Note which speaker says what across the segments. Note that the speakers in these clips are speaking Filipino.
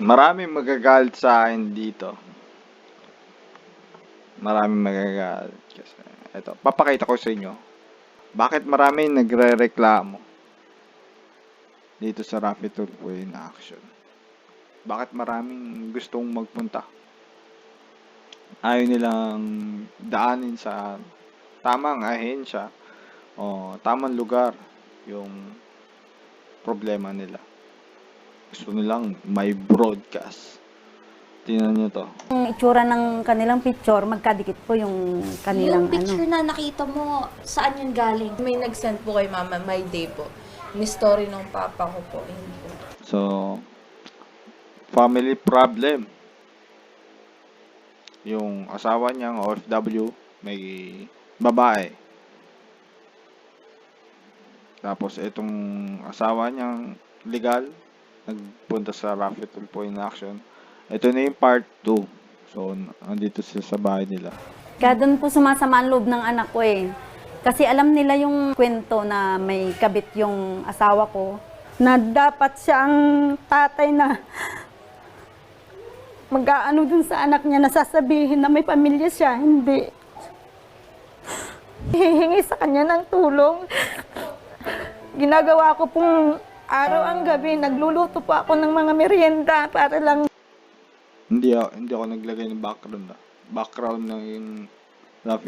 Speaker 1: Maraming magagalit sa akin dito. Maraming magagalit. Kasi, eto, papakita ko sa inyo. Bakit maraming nagre-reklamo dito sa Rapid Turbo in action? Bakit maraming gustong magpunta? Ayaw nilang daanin sa tamang ahensya o tamang lugar yung problema nila. Gusto nilang may broadcast. Tingnan nyo to.
Speaker 2: Yung itsura ng kanilang picture, magkadikit po yung kanilang
Speaker 3: yung picture
Speaker 2: ano.
Speaker 3: na nakita mo, saan yun galing?
Speaker 4: May nag-send po kay mama, my day po. Ni story ng papa ko po. Hindi po.
Speaker 1: So, family problem. Yung asawa niyang OFW, may babae. Tapos, itong asawa niyang legal, nagpunta sa Rapid Tulpo in action. Ito na yung part 2. So, andito sila sa bahay nila.
Speaker 2: Kaya doon po sumasama ang loob ng anak ko eh. Kasi alam nila yung kwento na may kabit yung asawa ko. Na dapat siya ang tatay na mag-aano dun sa anak niya na sasabihin na may pamilya siya. Hindi. Hihingi sa kanya ng tulong. Ginagawa ko pong araw ang gabi, nagluluto po ako ng mga merienda para lang
Speaker 1: Hindi ako, hindi ako naglagay ng background. ah. Background ng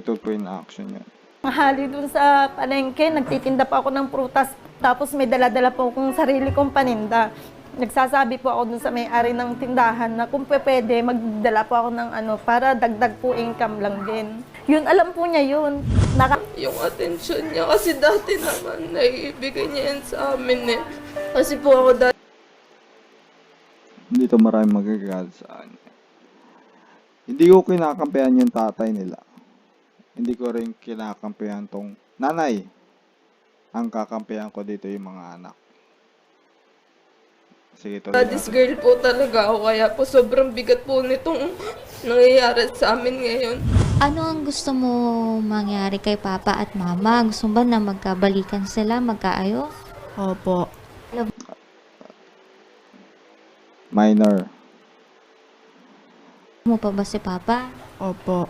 Speaker 1: Tulpo in action yan.
Speaker 2: Mahali dun sa palengke, nagtitinda pa ako ng prutas, tapos may dala-dala po akong sarili kong paninda. Nagsasabi po ako dun sa may-ari ng tindahan na kung pwede, magdala po ako ng ano, para dagdag po income lang din. Yun, alam po niya yun. Naka-
Speaker 4: Yung attention niya. Kasi dati naman, naiibigay niya yan sa amin eh. Kasi po ako dati,
Speaker 1: dito maraming magagalit sa akin. Hindi ko kinakampihan yung tatay nila. Hindi ko rin kinakampihan tong nanay. Ang kakampihan ko dito yung mga anak. Sige, tuloy
Speaker 4: daddy's
Speaker 1: natin.
Speaker 4: girl po talaga ako. Kaya po sobrang bigat po nitong nangyayari sa amin ngayon.
Speaker 3: Ano ang gusto mo mangyari kay papa at mama? Gusto mo ba na magkabalikan sila, magkaayos?
Speaker 5: Opo.
Speaker 1: Minor.
Speaker 3: Mo pa ba si papa?
Speaker 5: Opo.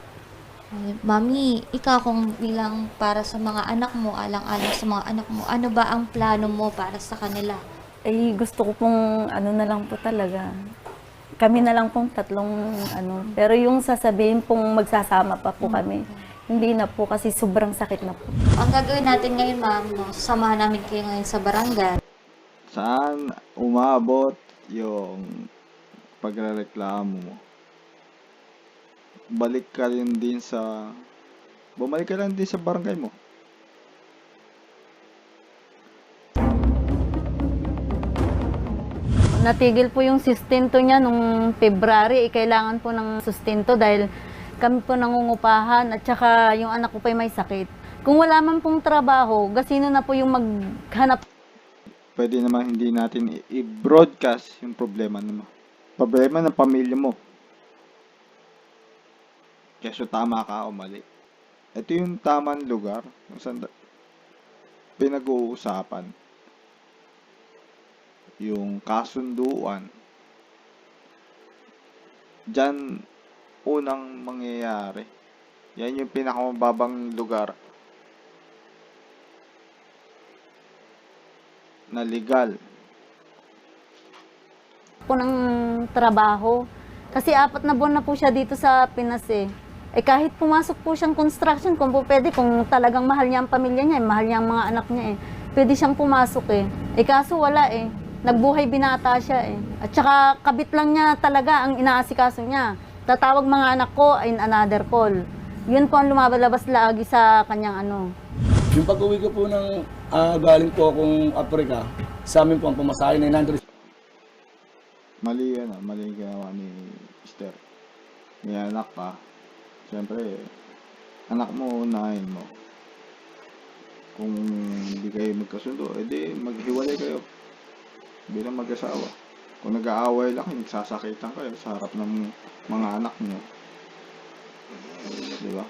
Speaker 3: Ay, Mami, ikaw kung bilang para sa mga anak mo, alang-alang sa mga anak mo, ano ba ang plano mo para sa kanila?
Speaker 2: eh, gusto ko pong ano na lang po talaga. Kami na lang pong tatlong ano. Pero yung sasabihin pong magsasama pa po kami, hindi na po kasi sobrang sakit na po.
Speaker 3: Ang gagawin natin ngayon, ma'am, no, samahan namin kayo ngayon sa barangay.
Speaker 1: Saan umabot yung pagrereklamo mo? Balik ka rin din sa... Bumalik ka lang din sa barangay mo.
Speaker 2: Natigil po yung sustento niya nung February. Eh, kailangan po ng sustento dahil kami po nangungupahan at saka yung anak ko pa may sakit. Kung wala man pong trabaho, gasino na po yung maghanap
Speaker 1: Pwede naman hindi natin i-broadcast yung problema mo. Problema ng pamilya mo. Keso tama ka o mali. Ito yung tamang lugar kung saan pinag-uusapan yung kasunduan. Diyan unang mangyayari. Yan yung pinakamababang lugar na legal.
Speaker 2: po ng trabaho. Kasi apat na buwan na po siya dito sa Pinas eh. Eh kahit pumasok po siyang construction, kung po pwede, kung talagang mahal niya ang pamilya niya, eh, mahal niya ang mga anak niya eh, pwede siyang pumasok eh. Eh kaso wala eh. Nagbuhay binata siya eh. At saka kabit lang niya talaga ang inaasikaso niya. Tatawag mga anak ko in another call. Yun po ang lumabalabas lagi sa kanyang ano.
Speaker 6: Yung pag-uwi ko po ng ah, galing po akong Africa, sa amin po ang pamasahe na 900
Speaker 1: Mali yan ah, mali yung ginawa ni Mister. May anak ka. Siyempre, anak mo, unahin mo. Kung hindi kayo magkasundo, edi maghiwalay kayo. Bilang mag-asawa. Kung nag-aaway lang, nagsasakitan kayo sa harap ng mga anak niyo. Di ba?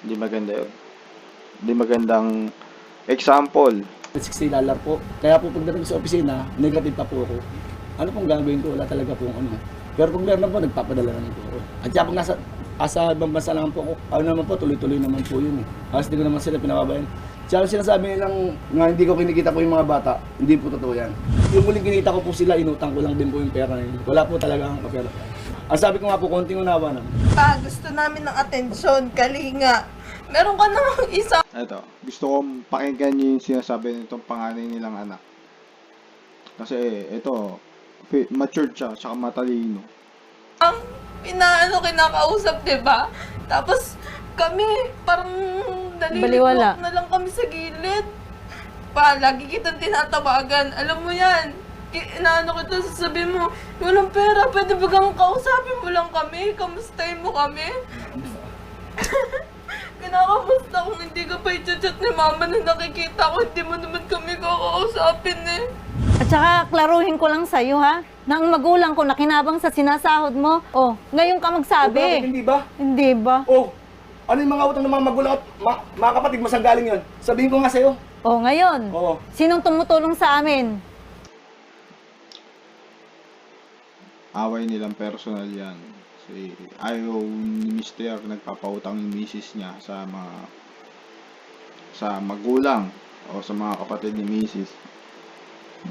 Speaker 1: Hindi maganda yun. Hindi magandang example
Speaker 6: 60 dollar po. Kaya po pagdating sa opisina, negative pa po ako. ano pong gagawin ko? Wala talaga pong ano. Pero pag meron po, nagpapadala naman po ako. At saka pag nasa, asa ibang bansa naman po ako, ano naman po, tuloy-tuloy naman po yun eh. Kasi hindi ko naman sila pinababayan. Tsaka sinasabi nilang na hindi ko kinikita po yung mga bata, hindi po totoo yan. Yung muling kinita ko po sila, inutang ko lang din po yung pera na yun. Wala po talaga ang pera. Ang sabi ko nga po, konting unawa naman.
Speaker 4: Pa, gusto namin ng atensyon, kalinga. Meron ka namang isa
Speaker 1: Eto, gusto kong pakinggan niyo yung sinasabi nitong panganay nilang anak. Kasi ito, fi- matured siya, tsaka matalino.
Speaker 4: ang inaano kinakausap, 'di ba? Tapos kami parang
Speaker 2: Baliwala.
Speaker 4: nalilibok na lang kami sa gilid. Pa, lagi kitang tinatawagan. Alam mo 'yan. Ki- Inaano kita sasabihin mo, walang pera, pwede ba kang kausapin mo lang kami? Kamustahin mo kami? Kinakamusta kung hindi ka pa i-chat ni mama na nakikita ko, hindi mo naman kami kakausapin eh.
Speaker 2: At saka, klaruhin ko lang sa'yo, ha? Nang magulang ko, nakinabang sa sinasahod mo. Oh, ngayon ka
Speaker 6: Bakit
Speaker 2: magsabi.
Speaker 6: hindi ba?
Speaker 2: Hindi ba?
Speaker 6: Oh, ano yung mga utang ng mga magulang at ma- mga kapatid mo saan galing yun? Sabihin ko nga sa'yo.
Speaker 2: Oh, ngayon.
Speaker 6: Oo.
Speaker 2: Sinong tumutulong sa amin?
Speaker 1: Away nilang personal yan. Si ayaw ni Mister nagpapautang yung misis niya sa mga sa magulang o sa mga kapatid ni misis.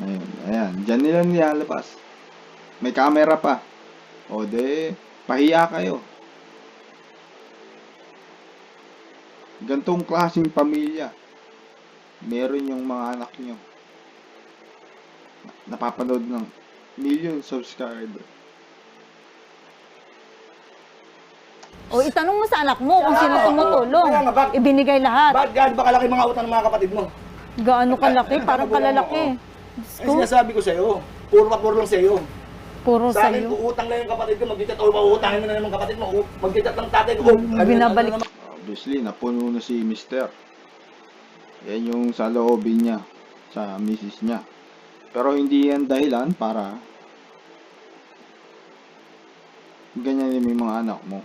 Speaker 1: Ayun, ayan. Diyan nila nilalabas. May camera pa. O de, pahiya kayo. Gantong klaseng pamilya. Meron yung mga anak nyo. Napapanood ng million subscriber.
Speaker 2: O itanong mo sa anak mo kung sino tumutulong.
Speaker 6: kaya nga, bak-
Speaker 2: Ibinigay lahat.
Speaker 6: Bakit gaano ba kalaki mga utang ng mga kapatid mo?
Speaker 2: Gaano kalaki? Parang kalalaki. Diyos
Speaker 6: Ay,
Speaker 2: ko,
Speaker 6: sinasabi ko sa'yo. Puro pa puro lang sa'yo.
Speaker 2: puro
Speaker 6: Sa akin,
Speaker 2: sa'yo.
Speaker 6: uutang lang yung kapatid ko. Mag-chat o mauutangin mo na naman kapatid mo. U- Mag-chat lang tatay ko.
Speaker 2: Mm,
Speaker 6: Ano-
Speaker 2: binabalik.
Speaker 6: ano naman?
Speaker 1: Obviously, napuno na si Mister. Yan yung sa loobin niya, sa misis niya. Pero hindi yan dahilan para ganyan din yung mga anak mo.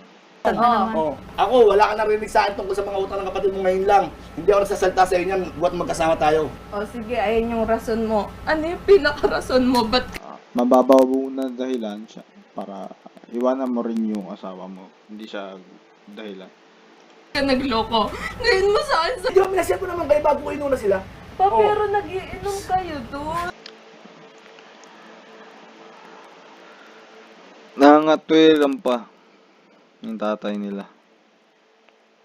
Speaker 6: Oh. Ako, wala ka narinig sa akin tungkol sa mga utang ng kapatid mo ngayon lang. Hindi ako nagsasalta sa inyo buat magkasama tayo.
Speaker 4: O sige, ayun yung rason mo. Ano yung pinaka-rason mo? Ba't
Speaker 1: mababaw na dahilan siya para iwanan mo rin yung asawa mo. Hindi siya dahilan.
Speaker 4: ka nagloko? Ngayon mo sa akin sa...
Speaker 6: Hindi ba, minasya ko naman kayo bago ko inuna sila.
Speaker 4: Pa,
Speaker 6: Oh.
Speaker 4: pero nagiinom kayo doon.
Speaker 1: Nangatwiran pa yung tatay nila.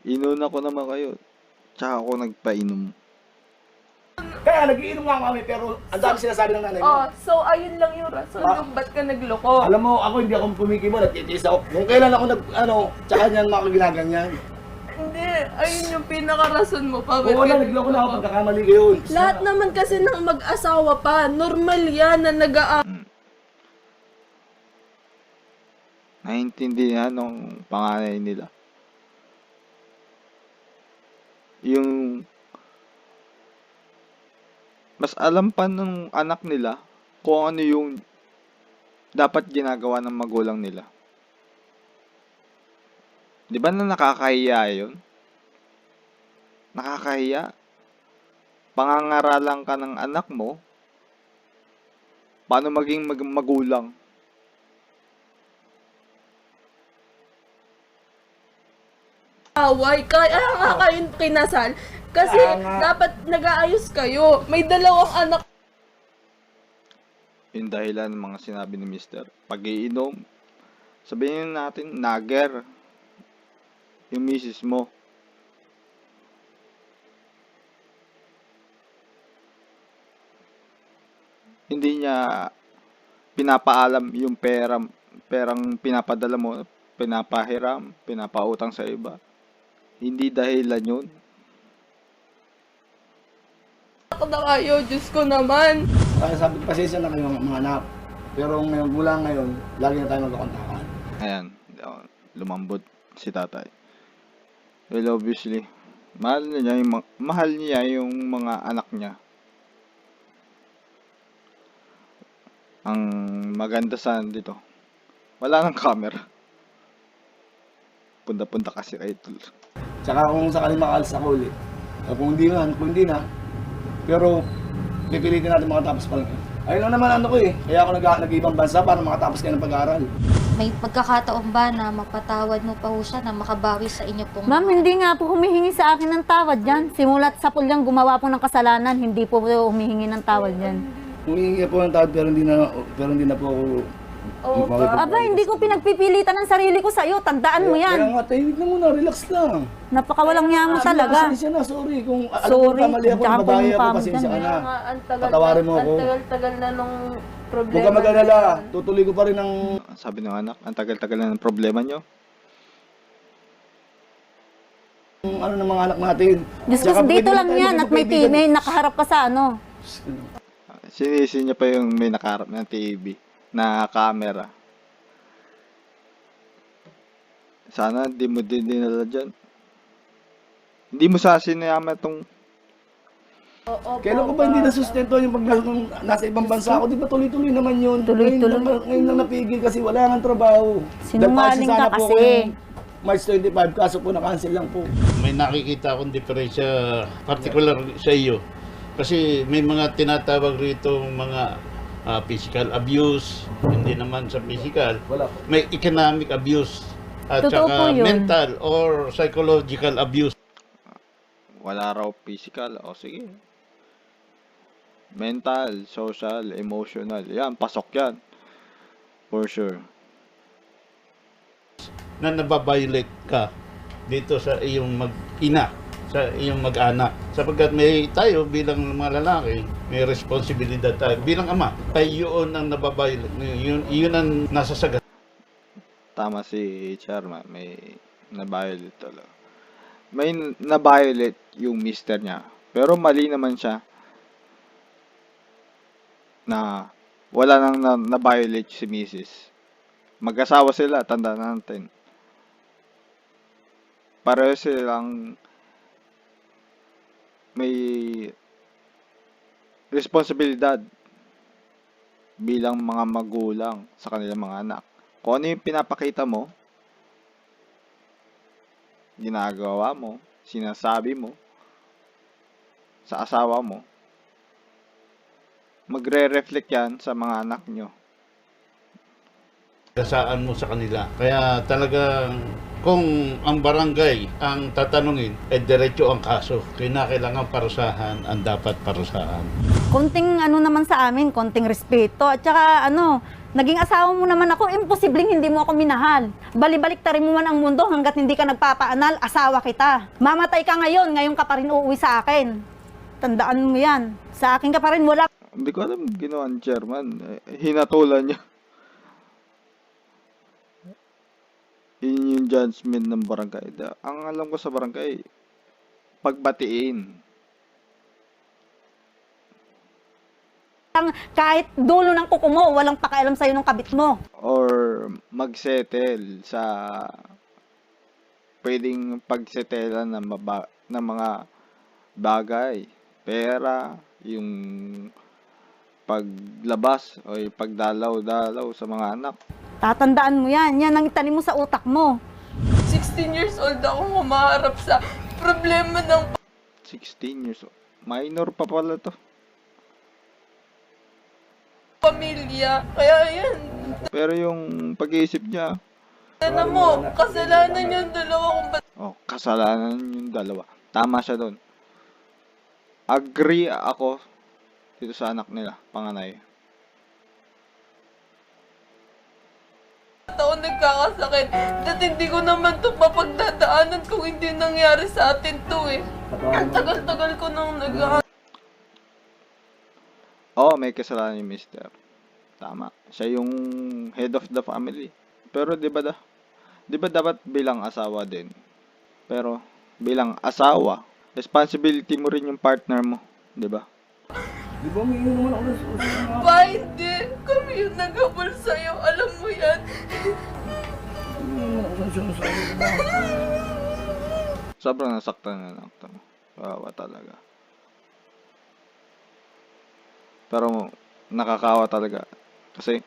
Speaker 1: Inuna ko naman kayo. Tsaka ako nagpainom.
Speaker 6: Kaya nagiinom nga kami pero ang dami sinasabi ng nanay mo.
Speaker 4: Oh, so ayun lang yung rason
Speaker 6: Ah.
Speaker 4: kung ba't ka nagloko.
Speaker 6: Alam mo, ako hindi ako pumikibo, nagtitiis ako. Kung kailan ako nag, ano, tsaka niyan mga ginaganyan.
Speaker 4: Hindi, ayun yung pinaka-rason mo pa. ba't
Speaker 6: Oo
Speaker 4: ka
Speaker 6: na, nagloko na ako, pagkakamali ko yun.
Speaker 4: Lahat naman kasi ng mag-asawa pa, normal yan na nag
Speaker 1: Naintindihan ng panganay nila. Yung mas alam pa ng anak nila kung ano yung dapat ginagawa ng magulang nila. Di ba na nakakahiya yun? Nakakahiya. Pangangaralan ka ng anak mo, paano maging mag- magulang.
Speaker 4: Away. Kaya nga kayo kinasal. Kasi
Speaker 6: Kaya nga.
Speaker 4: dapat nag-aayos kayo. May dalawang anak
Speaker 1: yung dahilan ng mga sinabi ni Mister. Pag-iinom, sabihin natin, nager, yung misis mo. Hindi niya pinapaalam yung pera, perang pinapadala mo, pinapahiram, pinapautang sa iba. Hindi dahilan yun.
Speaker 4: na kayo. Diyos ko naman.
Speaker 6: Kaya sabi pasensya na kayo mga, mga anak. Pero ngayon, mula ngayon, lagi na tayo magkakontakan.
Speaker 1: Ayan, oh, lumambot si tatay. Well, obviously, mahal niya yung, ma- mahal niya yung mga anak niya. Ang maganda sa dito, wala nang camera. Punta-punta kasi kay Tul.
Speaker 6: Tsaka kung sakali makaalis ako ulit. O kung hindi na, kung hindi na. Pero, pipilitin natin makatapos pa lang. Ayun lang naman ano ko eh. Kaya ako nag nag-ibang bansa para makatapos kayo ng pag-aaral.
Speaker 3: May pagkakataon ba na mapatawad mo pa ho siya na makabawi sa inyo pong...
Speaker 2: Ma'am, hindi nga po humihingi sa akin ng tawad dyan. Simulat sa pulyang gumawa po ng kasalanan, hindi po humihingi ng tawad dyan.
Speaker 6: Humingi po ng tawad pero hindi na pero hindi na po ako Po.
Speaker 2: Aba, hindi ko pinagpipilitan ng sarili ko sa'yo. Tandaan mo
Speaker 6: Kaya
Speaker 2: yan.
Speaker 6: nga, tahimik na muna, relax lang.
Speaker 2: Napakawalang niya mo talaga.
Speaker 6: Pasensya na, sorry. Kung alam
Speaker 2: Sorry,
Speaker 6: ko kamali ako,
Speaker 2: tsaka
Speaker 6: babae
Speaker 2: kung
Speaker 6: ako,
Speaker 2: pamo
Speaker 6: pasensya ka
Speaker 2: dyan.
Speaker 6: na.
Speaker 4: nga, ang tagal,
Speaker 6: Patawarin mo
Speaker 4: ang
Speaker 6: ako.
Speaker 4: tagal-tagal na nung problema.
Speaker 6: Huwag ka mag-alala,
Speaker 4: na yun.
Speaker 6: tutuloy ko pa rin ang...
Speaker 1: Sabi ng anak, ang tagal-tagal na ng problema nyo.
Speaker 6: ang ano ng mga anak natin.
Speaker 2: Diyos ko,
Speaker 6: Tsaka
Speaker 2: dito
Speaker 6: pwede
Speaker 2: lang
Speaker 6: tayo
Speaker 2: yan at may
Speaker 6: magkaibigan.
Speaker 2: TV, nakaharap ka sa ano.
Speaker 1: Sinisi niya pa yung may nakaharap ng TV na camera. Sana di mo din dinala dyan. Hindi mo sa sinayama itong
Speaker 4: Oo,
Speaker 6: Kailan ko ba hindi nasustento yung pag nasa, ibang bansa ako? Di ba tuloy-tuloy naman yun?
Speaker 2: Tuloy-tuloy.
Speaker 6: Ngayon, lang- ngayon lang napigil kasi wala nga trabaho.
Speaker 2: Sinungaling
Speaker 6: Dahil
Speaker 2: ka
Speaker 6: po
Speaker 2: kasi.
Speaker 6: ako yung March 25, kaso po na-cancel lang po.
Speaker 5: may nakikita akong diferensya particular sa iyo. Kasi may mga tinatawag rito mga ah, physical abuse, hindi naman sa physical. May economic abuse at
Speaker 2: Totoo
Speaker 5: saka mental or psychological abuse.
Speaker 1: wala raw physical. O sige. Mental, social, emotional. Yan, pasok yan. For sure.
Speaker 5: na nababiolate ka dito sa iyong mag-ina, sa iyong mag-anak. Sapagkat may tayo bilang mga lalaki, may responsibilidad tayo. Bilang ama, ay yun ang nababiolate. Yun, yun ang nasa sagat.
Speaker 1: Tama si Charma. May na-violate talaga. May na-violate yung mister niya. Pero mali naman siya na wala nang na, na-violate si Mrs. Mag-asawa sila, tanda natin. Pareho silang may responsibilidad bilang mga magulang sa kanilang mga anak. Kung ano yung pinapakita mo, ginagawa mo, sinasabi mo sa asawa mo, magre-reflect yan sa mga anak nyo.
Speaker 5: Kasaan mo sa kanila. Kaya talagang kung ang barangay ang tatanungin, eh diretso ang kaso. Kinakailangan parusahan ang dapat parusahan.
Speaker 2: Konting ano naman sa amin, konting respeto. At saka ano, naging asawa mo naman ako, imposibleng hindi mo ako minahal. Balibalik tarin mo man ang mundo hanggat hindi ka nagpapaanal, asawa kita. Mamatay ka ngayon, ngayon ka pa rin uuwi sa akin. Tandaan mo yan. Sa akin ka pa rin, wala
Speaker 1: Hindi ko alam ginawa ni chairman. Eh, Hinatulan niya. Yun yung judgment ng barangay. Ang alam ko sa barangay, pagbatiin.
Speaker 2: kahit dulo ng kuko mo, walang pakialam sa'yo ng kabit mo.
Speaker 1: or magsettle sa pwedeng pagsetelan ng, maba, ng mga bagay, pera, yung paglabas o pagdalaw-dalaw sa mga anak.
Speaker 2: Tatandaan mo yan. Yan ang itanim mo sa utak mo.
Speaker 4: 16 years old ako humaharap sa problema ng
Speaker 1: 16 years old. Minor pa pala to.
Speaker 4: pamilya. Kaya yan,
Speaker 1: Pero yung pag-iisip niya,
Speaker 4: Tana mo, kasalanan yung dalawa kung ba't
Speaker 1: oh, kasalanan yung dalawa. Tama siya doon. Agree ako dito sa anak nila, panganay.
Speaker 4: Ako nagkakasakit. Dahil hindi ko naman to papagdadaanan kung hindi nangyari sa atin to eh. Ang tagal-tagal ko nang nag
Speaker 1: Oo, may kasalanan yung mister. Tama. Siya yung head of the family. Pero 'di ba da? 'Di ba dapat bilang asawa din? Pero bilang asawa, responsibility mo rin yung partner mo, 'di ba?
Speaker 6: Di ba may naman ako sa
Speaker 4: hindi. Kami yung nagabol sa'yo. Alam mo yan.
Speaker 1: Sobrang nasaktan na lang to. Kawawa talaga. Pero nakakawa talaga. Kasi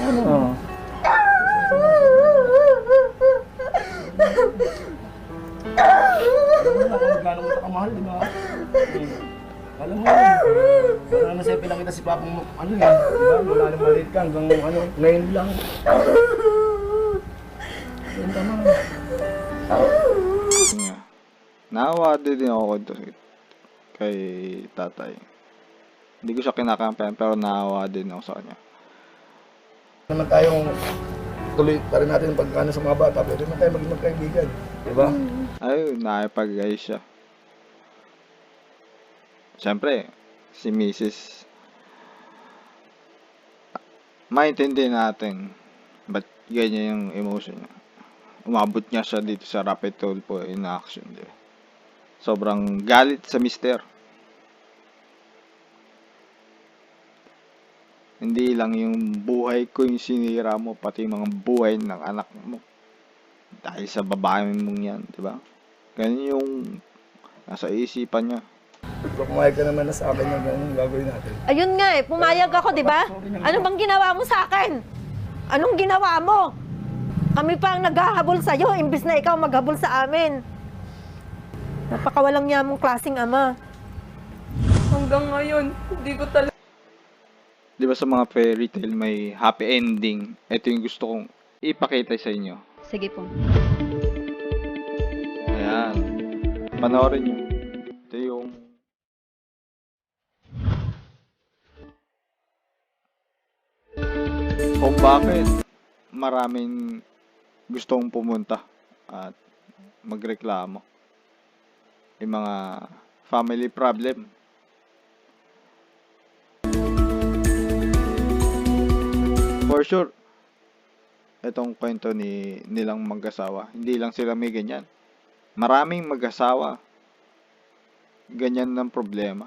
Speaker 6: Ano? Ano gaano mo ito kamahal, di ba? Alam mo yun. Wala na sa'yo pinakita si Papa mo, ano eh. Di ba? Mula nang maliit ka hanggang ano, ngayon lang. Yun tama.
Speaker 1: Naawa din ako kay tatay. Hindi ko siya kinakampihan pero naawa din ako sa kanya.
Speaker 6: naman tayong tuloy pa rin natin ang pagkano sa mga bata. Pwede naman tayo maging magkaibigan. Di ba?
Speaker 1: Ayun, nakipag siya. Siyempre, si Mrs. Maintindihan natin ba't ganyan yung emotion niya. Umabot niya siya dito sa rapid tulpo in action. Di ba? Sobrang galit sa mister. Hindi lang yung buhay ko yung sinira mo, pati mga buhay ng anak mo. Dahil sa babae mong yan, di ba? Ganyan yung nasa isipan niya.
Speaker 6: Kung kumayag ka naman na sa akin yung ganun gagawin natin.
Speaker 7: Ayun nga eh, pumayag ako, di ba? Ano bang ginawa mo sa akin? Anong ginawa mo? Kami pa ang naghahabol sa'yo, imbis na ikaw maghabol sa amin. Napakawalang niya mong klaseng ama.
Speaker 4: Hanggang ngayon, hindi ko talaga
Speaker 1: Di ba sa mga fairy tale may happy ending? Ito yung gusto kong ipakita sa inyo.
Speaker 2: Sige po.
Speaker 1: Ayan. Panoorin nyo. Kung bakit maraming gustong pumunta at magreklamo. Yung mga family problem. For sure, itong kwento ni nilang mag-asawa, hindi lang sila may ganyan. Maraming mag-asawa, ganyan ng problema.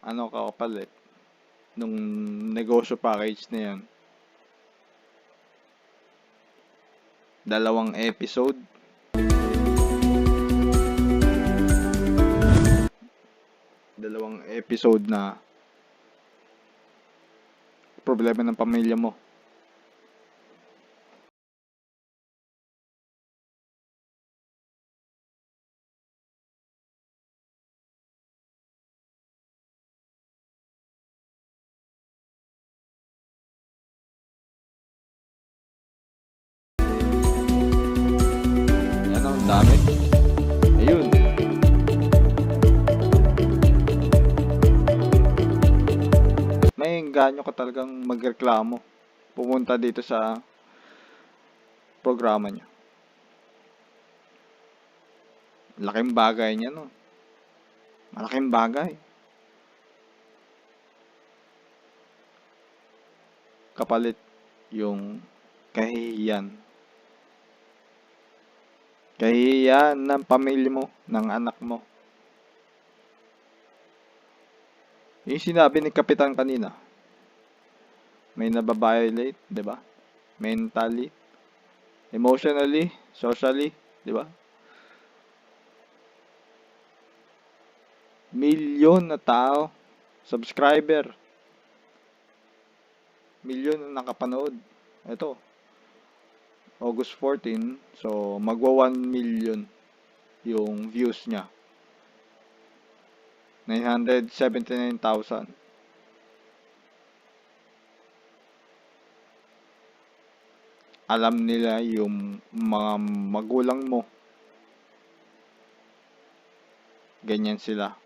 Speaker 1: Ano ka kapalit nung negosyo package na yan. Dalawang episode. Dalawang episode na problema ng pamilya mo. Ganyo ka talagang magreklamo. Pumunta dito sa programa niya. Laking bagay niya, no? Malaking bagay. Kapalit yung kahihiyan kahihiyan ng pamilya mo, ng anak mo. Yung sinabi ni Kapitan kanina, may nababiolate, di ba? Mentally, emotionally, socially, di ba? Milyon na tao, subscriber, milyon na nakapanood. Ito, August 14, so magwa 1 million yung views niya. 979,000. Alam nila yung mga magulang mo. Ganyan sila.